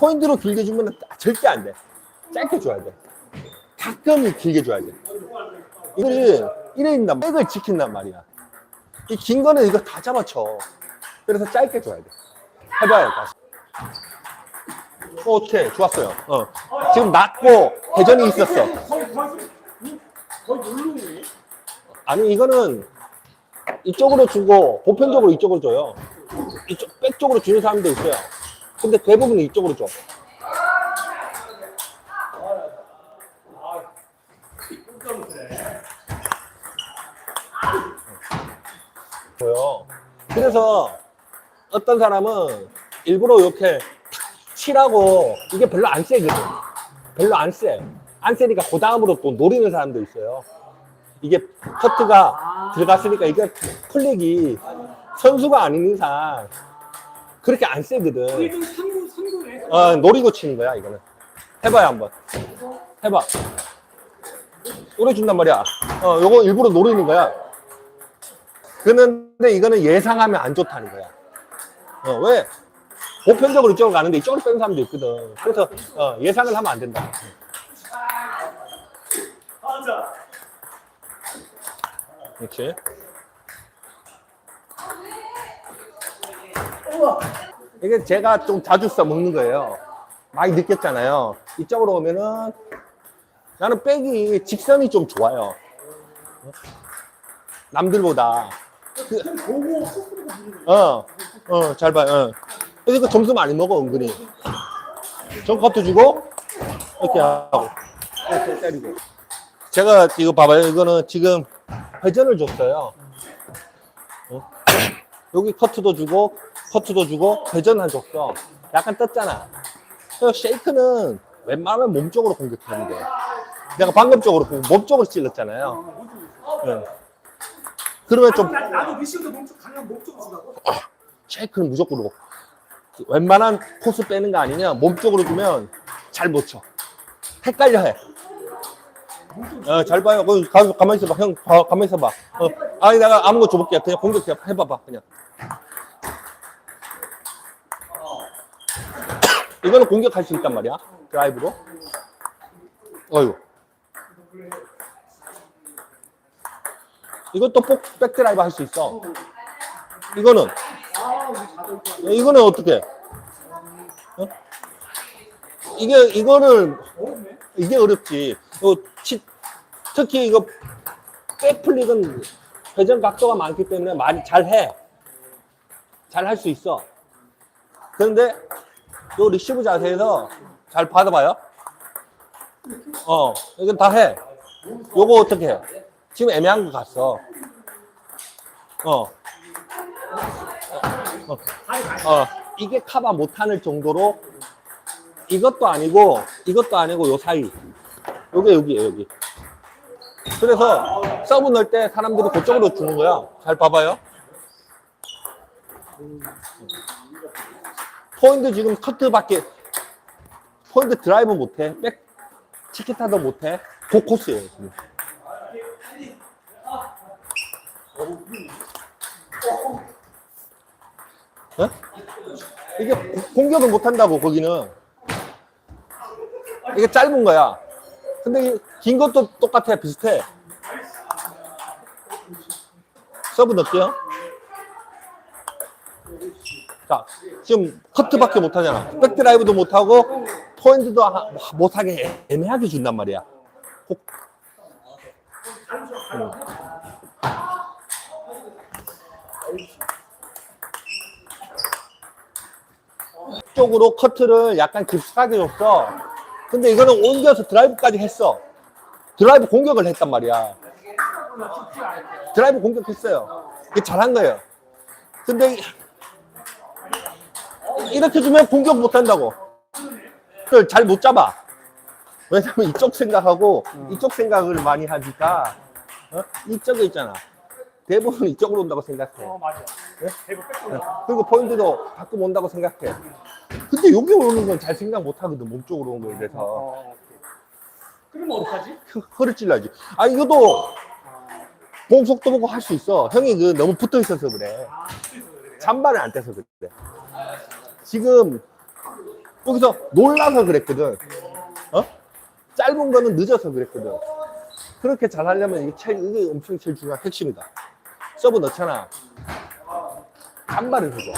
포인트로 길게 주면 절대 안 돼. 짧게 줘야 돼. 가끔 길게 줘야 돼. 이거를 이래 있단 백을 지킨단 말이야. 이 긴 거는 이거 다 잡아쳐. 그래서 짧게 줘야 돼. 해봐요, 다시. 어, 오케이, 좋았어요. 어. 지금 낮고 회전이 있었어. 아니, 이거는 이쪽으로 주고, 보편적으로 이쪽으로 줘요. 이쪽, 백 쪽으로 주는 사람도 있어요. 근데 대부분은 이쪽으로 줘. 보여. 그래서 어떤 사람은 일부러 이렇게 칠하고 이게 별로 안 세거든. 별로 안 세. 안 세니까 그 다음으로 또 노리는 사람도 있어요. 이게 커트가 들어갔으니까 이게 클릭이 선수가 아닌 이상 그렇게 안 세거든. 1등 3구 3구네. 어, 노리고 치는 거야, 이거는. 해봐요, 한번. 해봐. 노려준단 말이야. 어, 요거 일부러 노리는 거야. 그런데 이거는 예상하면 안 좋다는 거야. 어, 왜? 보편적으로 이쪽으로 가는데 이쪽으로 빼는 사람도 있거든. 그래서 어, 예상을 하면 안 된다. 맞아. 그렇지. 이게 제가 좀 자주 써 먹는 거예요. 많이 느꼈잖아요. 이쪽으로 오면은 나는 백이 직선이 좀 좋아요. 남들보다. 그, 보고 어, 어, 잘 봐요. 어. 그래서 그 점수 많이 먹어, 은근히. 정커트 주고, 이렇게 하고, 이렇게 때리고. 제가 이거 봐봐요. 이거는 지금 회전을 줬어요. 어? 여기 커트도 주고, 커트도 주고, 회전을 줬어. 약간 떴잖아. 그래서 쉐이크는 웬만하면 몸 쪽으로 공격하는 데 내가 방금 쪽으로, 몸 쪽으로 찔렀잖아요. 예. 그러면 좀 나, 나도 미션도 몸쪽 가면 몸쪽으로 주라고. 쉐이크는 무조건 웬만한 코스 빼는 거 아니냐 몸 쪽으로 주면 잘 못 쳐. 헷갈려 해. 어, 잘 봐요. 그, 가, 가만히 있어봐. 형, 가, 가만히 있어봐. 어, 아니, 내가 아무 거 줘볼게. 그냥 공격해. 해봐봐. 그냥. 이거는 공격할 수 있단 말이야. 드라이브로. 어휴. 이것도 복, 백드라이브 할 수 있어. 이거는. 이거는 어떻게? 어? 이게 이거를. 이게 어렵지. 어, 치- 특히 이거 백플릭은 회전 각도가 많기 때문에 많이 잘 해. 잘 할 수 있어. 그런데 요 리시브 자세에서 잘 받아봐요. 어, 이건 다 해. 요거 어떻게 해? 지금 애매한 거 갔어. 어. 어. 어, 이게 카바 못하는 정도로 이것도 아니고 이것도 아니고 요 사이. 요게 여기에요 여기. 그래서 서브 넣을 때 사람들이 그쪽으로 주는 거야. 잘 봐봐요. 포인트 지금 커트 밖에 포인트 드라이브 못해. 백 치키타도 못해. 그 코스예요 지금. 어? 이게 고- 공격을 못 한다고 거기는 이게 짧은 거야. 근데 이긴 것도 똑같아 비슷해. 서브 넣을게요. 자 지금 커트밖에 못 하잖아. 백드라이브도 못 하고 포인트도 하- 못 하게 애매하게 준단 말이야. 혹- 음. 쪽으로 커트를 약간 깊숙하게 줬어. 근데 이거는 옮겨서 드라이브까지 했어. 드라이브 공격을 했단 말이야. 드라이브 공격했어요. 이게 잘한 거예요. 근데 이- 이렇게 주면 공격 못 한다고. 잘 못 잡아. 왜냐면 이쪽 생각하고 이쪽 생각을 많이 하니까 어? 이쪽에 있잖아. 대부분 이쪽으로 온다고 생각해. 어, 맞아. 예? 대구 뺏고. 그리고 포인트도 가끔 온다고 생각해. 근데 여기 오는 건 잘 생각 못 하거든, 몸쪽으로 오는 거에 대해서. 어, 오케이. 그러면 어떡하지? 허를 찔러야지. 아, 이것도 공 속도 보고 할 수 있어. 형이 그 너무 붙어 있어서 그래. 아, 그래서 그래. 찬발을 안 떼서 그래. 지금 거기서 놀라서 그랬거든. 어? 짧은 거는 늦어서 그랬거든. 그렇게 잘 하려면 이게 제일, 이게 엄청 제일 중요한 핵심이다. 서브 넣잖아. 간발을 해줘.